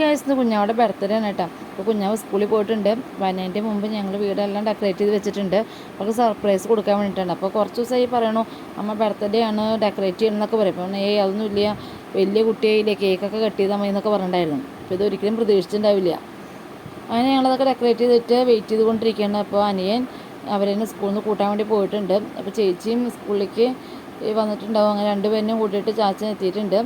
Guys കുഞ്ഞാവിടെ birthday ആണ് കേട്ടോ. അപ്പോൾ കുഞ്ഞാവ് സ്കൂളിൽ പോയിട്ടുണ്ട്. വനേന്റെ മുമ്പ് ഞങ്ങൾ വീടെല്ലാം ഡെക്കറേറ്റ് ചെയ്ത് വെച്ചിട്ടുണ്ട്. അവർക്ക് സർപ്രൈസ് കൊടുക്കാൻ വേണ്ടിയിട്ടാണ് അപ്പോൾ കുറച്ച് ദിവസമായി പറയണു അമ്മ ബർത്ത്ഡേ ആണ് ഡെക്കറേറ്റ് ചെയ്യണം എന്നൊക്കെ പറയും. അപ്പോൾ ഏയ് അതൊന്നും ഇല്ല. വലിയ കുട്ടിയായില്ലേ കേക്കൊക്കെ കട്ട് ചെയ്താൽ മതി എന്നൊക്കെ പറഞ്ഞിട്ടുണ്ടായിരുന്നു. അപ്പോൾ ഇതൊരിക്കലും പ്രതീക്ഷിച്ചിട്ടുണ്ടാവില്ല. അങ്ങനെ ഞങ്ങളതൊക്കെ ഡെക്കറേറ്റ് ചെയ്തിട്ട് വെയിറ്റ് ചെയ്തുകൊണ്ടിരിക്കുകയാണ്. അപ്പോൾ അനിയൻ അവരെന്നെ സ്കൂളിൽ നിന്ന് കൂട്ടാൻ വേണ്ടി പോയിട്ടുണ്ട്. അപ്പോൾ ചേച്ചിയും സ്കൂളിലേക്ക് വന്നിട്ടുണ്ടാവും. അങ്ങനെ രണ്ടുപേരെയും കൂട്ടിയിട്ട് ചാച്ചൻ എത്തിയിട്ടുണ്ട്.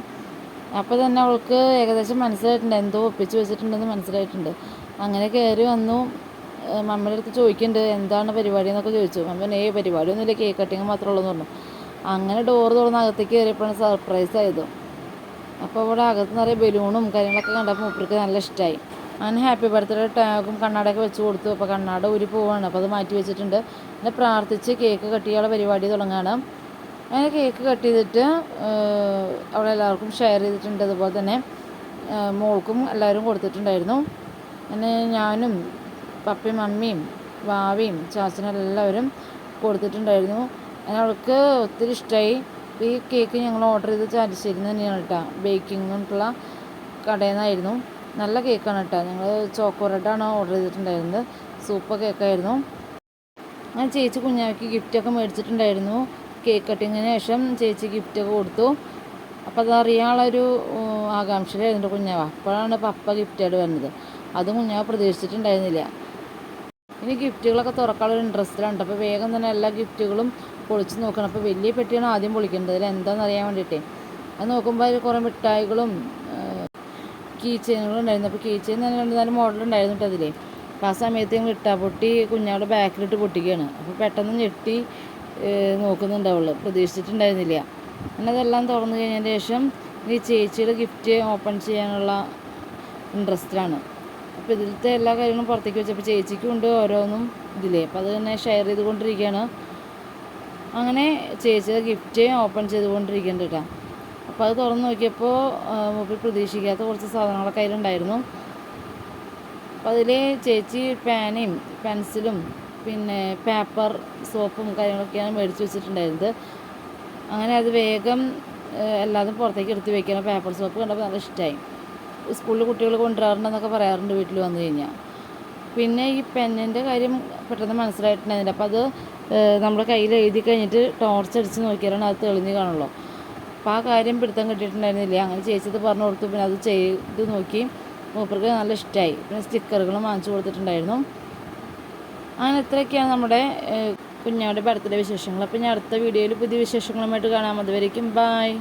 അപ്പോൾ തന്നെ അവൾക്ക് ഏകദേശം മനസ്സിലായിട്ടുണ്ട്. എന്തോ ഒപ്പിച്ച് വെച്ചിട്ടുണ്ടെന്ന് മനസ്സിലായിട്ടുണ്ട്. അങ്ങനെ കയറി വന്നു. മമ്മിയുടെ അടുത്ത് ചോദിക്കുന്നുണ്ട് എന്താണ് പരിപാടി എന്നൊക്കെ ചോദിച്ചു. മമ്മി ഏ പരിപാടിയൊന്നുമില്ല. കേക്ക് കട്ടിങ് മാത്രമേ ഉള്ളൂ എന്ന് പറഞ്ഞു. അങ്ങനെ ഡോർ തുറന്ന് അകത്തേക്ക് കയറിയപ്പോഴാണ് സർപ്രൈസ് ആയത്. അപ്പോൾ അവിടെ അകത്ത് നിറയെ ബലൂണും കാര്യങ്ങളൊക്കെ കണ്ടപ്പോൾ മൂപ്പർക്ക് നല്ല ഇഷ്ടമായി അങ്ങനെ ഹാപ്പി ബർത്ത്ഡേ ടാഗും കണ്ണാടൊക്കെ വെച്ച് കൊടുത്തു. അപ്പോൾ കണ്ണാട ഊരി പോവാണ്. അപ്പോൾ അത് മാറ്റി വെച്ചിട്ടുണ്ട്. പിന്നെ പ്രാർത്ഥിച്ച് കേക്ക് കട്ടിയുള്ള പരിപാടി തുടങ്ങുകയാണ് അങ്ങനെ കേക്ക് കട്ട് ചെയ്തിട്ട് അവിടെ എല്ലാവർക്കും ഷെയർ ചെയ്തിട്ടുണ്ട്. അതുപോലെ തന്നെ മോൾക്കും എല്ലാവരും കൊടുത്തിട്ടുണ്ടായിരുന്നു. അങ്ങനെ ഞാനും പപ്പയും മമ്മിയും ഭാവിയും ചാച്ചനും എല്ലാവരും കൊടുത്തിട്ടുണ്ടായിരുന്നു. അങ്ങനെ അവൾക്ക് ഒത്തിരി ഇഷ്ടമായി ഈ കേക്ക് ഞങ്ങൾ ഓർഡർ ചെയ്ത് ചാലിശ്ശേരി തന്നെയാണ് കേട്ടോ. ബേക്കിങ്ങിട്ടുള്ള കടയിൽ നിന്നായിരുന്നു. നല്ല കേക്കാണ് കേട്ടോ. ഞങ്ങൾ ചോക്കോ റെഡാണ് ഓർഡർ ചെയ്തിട്ടുണ്ടായിരുന്നത്. സൂപ്പർ കേക്കായിരുന്നു ഞാൻ ചേച്ചി കുഞ്ഞാക്കി ഗിഫ്റ്റൊക്കെ മേടിച്ചിട്ടുണ്ടായിരുന്നു. കേക്ക് കട്ടിങ്ങിന് ശേഷം ചേച്ചി ഗിഫ്റ്റൊക്കെ കൊടുത്തു. അപ്പോൾ അത് അറിയാനുള്ളൊരു ഉം, ആകാംക്ഷയിലായിരുന്നു കുഞ്ഞാവ. അപ്പോഴാണ് പപ്പ ഗിഫ്റ്റായിട്ട് വന്നത്. അത് കുഞ്ഞാവ പ്രതീക്ഷിച്ചിട്ടുണ്ടായിരുന്നില്ല. ഇനി ഗിഫ്റ്റുകളൊക്കെ തുറക്കാനുള്ള ഇൻട്രസ്റ്റിലുണ്ട് അപ്പോൾ വേഗം തന്നെ എല്ലാ ഗിഫ്റ്റുകളും പൊളിച്ച് നോക്കണം. അപ്പോൾ വലിയ പെട്ടിയാണ് ആദ്യം പൊളിക്കേണ്ടത്. അതിൽ എന്താണെന്ന് അറിയാൻ വേണ്ടിയിട്ടേ. അത് നോക്കുമ്പോൾ അതിൽ കുറേ മിഠായികളും കീ ചെയിനുകളും ഉണ്ടായിരുന്നു. അപ്പോൾ കീ ചെയിൻ തന്നെ രണ്ട് നാല് മോഡൽ ഉണ്ടായിരുന്നു അതിലേ. അപ്പോൾ ആ സമയത്ത് ഞങ്ങൾ ഇട്ടാ പൊട്ടി കുഞ്ഞാവിടെ ബാക്കിലിട്ട് പൊട്ടിക്കുകയാണ്. അപ്പോൾ പെട്ടെന്ന് ഞെട്ടി ഏഹ്, നോക്കുന്നുണ്ട് അവൾ പ്രതീക്ഷിച്ചിട്ടുണ്ടായിരുന്നില്ല. അങ്ങനെ അതെല്ലാം തുറന്നു കഴിഞ്ഞതിന് ശേഷം ഈ ചേച്ചിയുടെ ഗിഫ്റ്റ് ഓപ്പൺ ചെയ്യാനുള്ള ഇൻട്രസ്റ്റിലാണ്. അപ്പോൾ ഇതിലത്തെ എല്ലാ കാര്യങ്ങളും പുറത്തേക്ക് വെച്ചപ്പോൾ ചേച്ചിക്കും ഉണ്ട് ഓരോന്നും ഇതിലേ. അപ്പോൾ അത് തന്നെ ഷെയർ ചെയ്തുകൊണ്ടിരിക്കുകയാണ്. അങ്ങനെ ചേച്ചിയുടെ ഗിഫ്റ്റ് ഓപ്പൺ ചെയ്തുകൊണ്ടിരിക്കുന്നുണ്ട് കേട്ടോ. അപ്പോൾ അത് തുറന്ന് നോക്കിയപ്പോൾ മുമ്പിൽ പ്രതീക്ഷിക്കാത്ത കുറച്ച് സാധനങ്ങളൊക്കെ അതിലുണ്ടായിരുന്നു. അപ്പോൾ അതിൽ ചേച്ചി പേനയും പെൻസിലും പിന്നെ പേപ്പർ സോപ്പും കാര്യങ്ങളൊക്കെയാണ് മേടിച്ച് വെച്ചിട്ടുണ്ടായിരുന്നത്. അങ്ങനെ അത് വേഗം എല്ലാതും പുറത്തേക്ക് എടുത്ത് വെക്കണം. പേപ്പർ സോപ്പ് കണ്ടപ്പോൾ നല്ല ഇഷ്ടമായി സ്കൂളിൽ കുട്ടികൾ കൊണ്ടുവരാറുണ്ടെന്നൊക്കെ പറയാറുണ്ട് വീട്ടിൽ വന്നു കഴിഞ്ഞാൽ. പിന്നെ ഈ പെന്നിന്റെ കാര്യം പെട്ടെന്ന് മനസ്സിലായിട്ടുണ്ടായിരുന്നില്ല. അപ്പോൾ അത് നമ്മുടെ കയ്യിൽ എഴുതി കഴിഞ്ഞിട്ട് ടോർച്ച് അടിച്ച് നോക്കിയാലാണ് അത് തെളിഞ്ഞ് കാണുള്ളൂ. അപ്പോൾ ആ കാര്യം പിടുത്തം കിട്ടിയിട്ടുണ്ടായിരുന്നില്ല. അങ്ങനെ ചേച്ചിത് പറഞ്ഞു കൊടുത്തു. പിന്നെ അത് ചെയ്ത് നോക്കി. മൂപ്പർക്ക് നല്ല ഇഷ്ടമായി പിന്നെ സ്റ്റിക്കറുകളും വാങ്ങിച്ചു കൊടുത്തിട്ടുണ്ടായിരുന്നു. അങ്ങനെ ഇത്രയൊക്കെയാണ് നമ്മുടെ ഏഹ്, കുഞ്ഞാവിടെ ബർത്ത്ഡേ വിശേഷങ്ങൾ. അപ്പോൾ ഞാൻ അടുത്ത വീഡിയോയിൽ പുതിയ വിശേഷങ്ങളുമായിട്ട് കാണാം. അതുവരേക്കും ബായ്